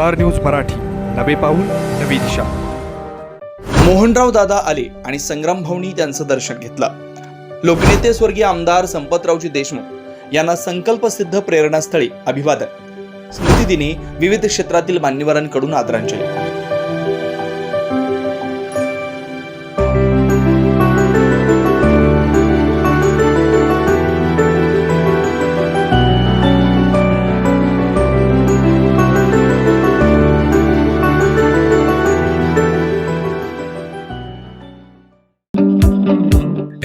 Star news Marathi. नवे पाऊल नवी दिशा. मोहनराव दादा आले आणि संग्राम भाऊनी त्यांचं दर्शन घेतलं. लोकनेते स्वर्गीय आमदार संपतरावजी देशमुख यांना संकल्पसिद्ध प्रेरणास्थळी अभिवादन. स्मृतिदिनी विविध क्षेत्रातील मान्यवरांकडून आदरांजली.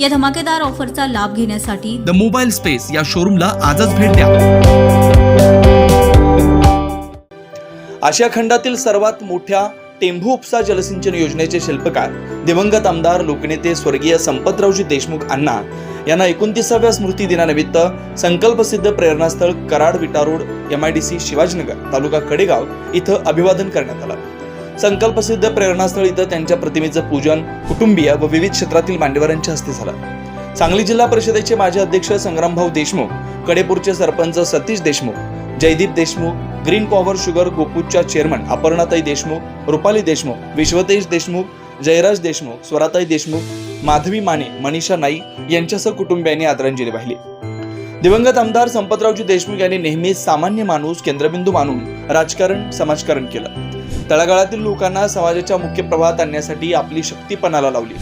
या धमाकेदार ऑफरचा लाभ घेण्यासाठी द मोबाईल स्पेस या शोरूमला आजच भेट द्या. आशिया खंडातील सर्वात मोठ्या टेंभू उपसा जलसिंचन योजनेचे शिल्पकार दिवंगत आमदार लोकनेते स्वर्गीय संपतरावजी देशमुख अण्णा यांना एकोणतीसाव्या स्मृती दिनानिमित्त संकल्पसिद्ध प्रेरणास्थळ Karad Vita road M I D C Shivajinagar तालुका कडेगाव इथं अभिवादन करण्यात आलं. संकल्पसिद्ध प्रेरणास्थळ इथं त्यांच्या प्रतिमेचं पूजन कुटुंबीय व विविध क्षेत्रातील मान्यवरांच्या हस्ते झालं. सांगली जिल्हा परिषदेचे माजी अध्यक्ष संग्रामभाऊ देशमुख कडेपूरचे sarpanch Satish Deshmukh Jaydeep Deshmukh green power sugar गोपूजच्या chairman Aparnatai Deshmukh Rupali Deshmukh Vishwatesh Deshmukh Jayraj Deshmukh स्वराताई Deshmukh Madhavi Mane Manisha Naik यांच्यासह कुटुंबियांनी आदरांजली वाहिली. दिवंगत आमदार संपतरावजी देशमुख यांनी नेहमीच सामान्य माणूस केंद्रबिंदू मानून राजकारण समाजकारण केलं. तळागाळातील लोकांना समाजाच्या मुख्य प्रवाहात आणण्यासाठी आपली शक्ती पणाला लावली.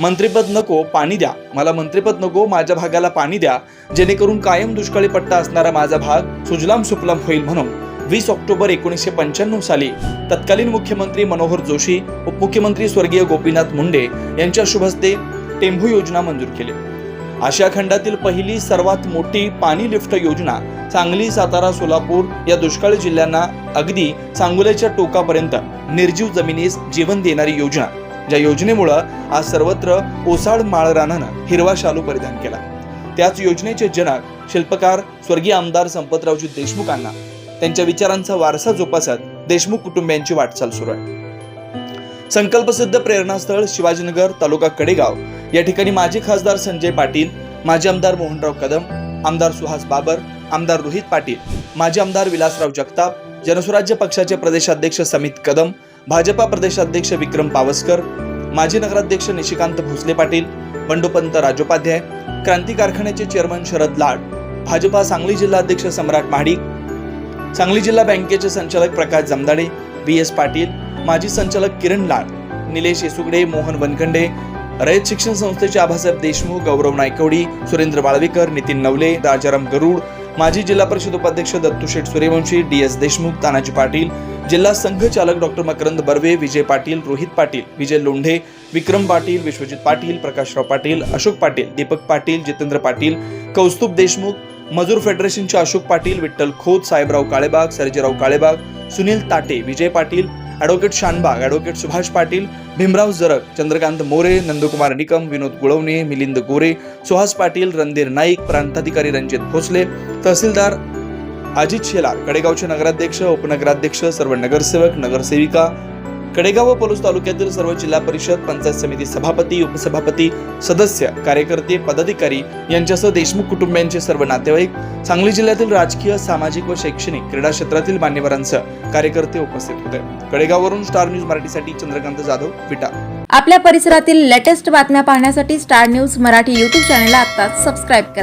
मंत्रिपद नको पाणी द्या. मला मंत्रिपद नको माझ्या भागाला पाणी द्या. जेणेकरून कायम दुष्काळी पट्टा असणारा माझा भाग सुजलाम सुफलाम होईल म्हणून वीस ऑक्टोबर एकोणीसशे पंच्याण्णव साली तत्कालीन मुख्यमंत्री मनोहर जोशी उपमुख्यमंत्री स्वर्गीय गोपीनाथ मुंडे यांच्या शुभस्ते टेंभू योजना मंजूर केली. आशिया खंडातील पहिली सर्वात मोठी पाणी लिफ्ट योजना सांगली सातारा सोलापूर या दुष्काळी जिल्ह्यांना अगदी सांगोल्याच्या टोकापर्यंत निर्जीव जमिनीस जीवन देणारी योजना. ज्या योजनेमुळं आज सर्वत्र ओसाड माळरानानं हिरवा शालू परिधान केला. त्याच योजनेचे जनक शिल्पकार स्वर्गीय आमदार संपतरावजी देशमुखांना त्यांच्या विचारांचा वारसा जोपासत देशमुख कुटुंबियांची वाटचाल सुरू आहे. संकल्पसिद्ध प्रेरणास्थळ शिवाजीनगर तालुका कडेगाव या ठिकाणी माजी खासदार संजय पाटील माजी आमदार मोहनराव कदम आमदार सुहास बाबर आमदार रोहित पाटील माजी आमदार विलासराव जगताप जनस्वराज्य पक्षाचे प्रदेशाध्यक्ष समित कदम भाजपा प्रदेशाध्यक्ष विक्रम पावसकर माजी नगराध्यक्ष निशिकांत भोसले पाटील बंडोपंत राजोपाध्याय क्रांती कारखान्याचे चेअरमन शरद लाड भाजपा सांगली जिल्हाध्यक्ष सम्राट महाडिक सांगली जिल्हा बँकेचे संचालक प्रकाश जमदाडे बी एस पाटील माजी संचालक किरण लाड निलेश येसुगडे मोहन वनखंडे रयत शिक्षण संस्थेचे आभासाहेब देशमुख गौरव नायकवडी सुरेंद्र बाळवीकर नितीन नवले राजाराम गरुड माजी जिल्हा परिषद उपाध्यक्ष दत्तूशेठ सूर्यवंशी डी एस देशमुख तानाजी पाटील जिल्हा संघ चालक डॉक्टर मकरंद बर्वे विजय पाटील रोहित पाटील विजय लोंढे विक्रम पाटील विश्वजित पाटील प्रकाशराव पाटील अशोक पाटील दीपक पाटील जितेंद्र पाटील कौस्तुभ देशमुख मजूर फेडरेशनचे अशोक पाटील विठ्ठल खोत साहेबराव काळेबाग सर्जेराव काळेबाग सुनील ताटे विजय पाटील ॲडव्होकेट शानबाग ॲडव्होकेट सुभाष पाटील भीमराव जरक चंद्रकांत मोरे नंदकुमार निकम विनोद गुळवणे मिलिंद गोरे सुहास पाटील रणधीर नाईक प्रांताधिकारी रणजित भोसले तहसीलदार अजित शेलार कडेगावचे नगराध्यक्ष उपनगराध्यक्ष सर्व नगरसेवक नगरसेविका कडेगाव व पलूस तालुक्यातील सर्व जिल्हा परिषद पंचायत समिती सभापती उपसभापती सदस्य कार्यकर्ते पदाधिकारी यांच्यासह देशमुख कुटुंबियांचे सर्व नातेवाईक सांगली जिल्ह्यातील राजकीय सामाजिक व शैक्षणिक क्रीडा क्षेत्रातील मान्यवरांसह कार्यकर्ते उपस्थित होते. कडेगाववरून स्टार न्यूज मराठीसाठी चंद्रकांत जाधव विटा. आपल्या परिसरातील लेटेस्ट बातम्या पाहण्यासाठी स्टार न्यूज मराठी युट्यूब चॅनलला आता सबस्क्राईब करा.